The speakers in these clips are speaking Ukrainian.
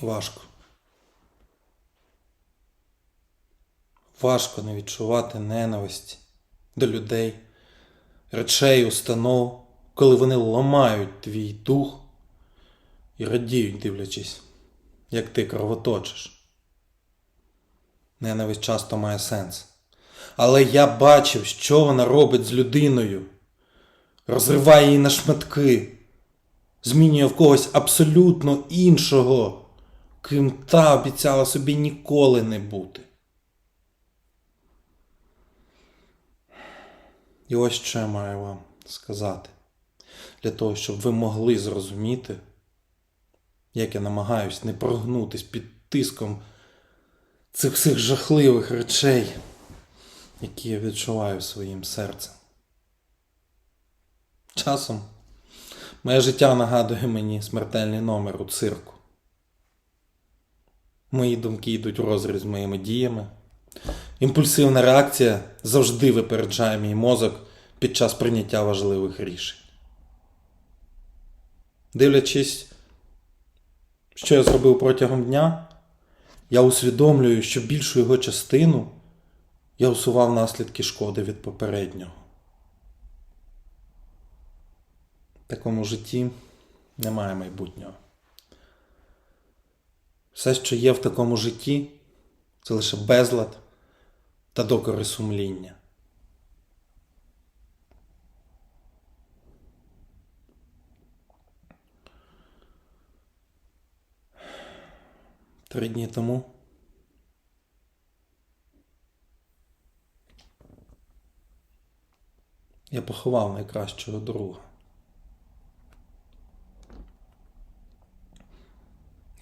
Важко. Важко не відчувати ненависті до людей, речей, установ, коли вони ламають твій дух і радіють, дивлячись, як ти кровоточиш. Ненависть часто має сенс. Але я бачив, що вона робить з людиною. Розриває її на шматки, змінює в когось абсолютно іншого, ким та обіцяла собі ніколи не бути. І ось що я маю вам сказати. Для того, щоб ви могли зрозуміти, як я намагаюсь не прогнутись під тиском цих всіх жахливих речей, які я відчуваю своїм серцем. Часом моє життя нагадує мені смертельний номер у цирку. Мої думки йдуть у розріз з моїми діями. Імпульсивна реакція завжди випереджає мій мозок під час прийняття важливих рішень. Дивлячись, що я зробив протягом дня, я усвідомлюю, що більшу його частину я усував наслідки шкоди від попереднього. В такому житті немає майбутнього. Все, що є в такому житті, це лише безлад та докори сумління. Три дні тому я поховав найкращого друга.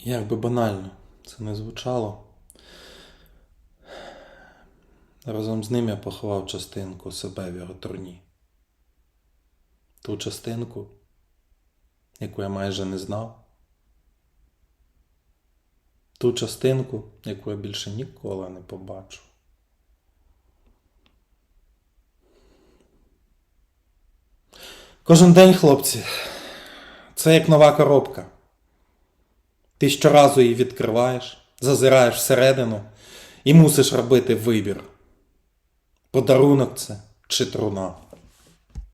Як би банально це не звучало. Разом з ним я поховав частинку себе в його турні. Ту частинку, яку я майже не знав. Ту частинку, яку я більше ніколи не побачу. Кожен день, хлопці, це як нова коробка. Ти щоразу її відкриваєш, зазираєш всередину і мусиш робити вибір. Подарунок це чи труна.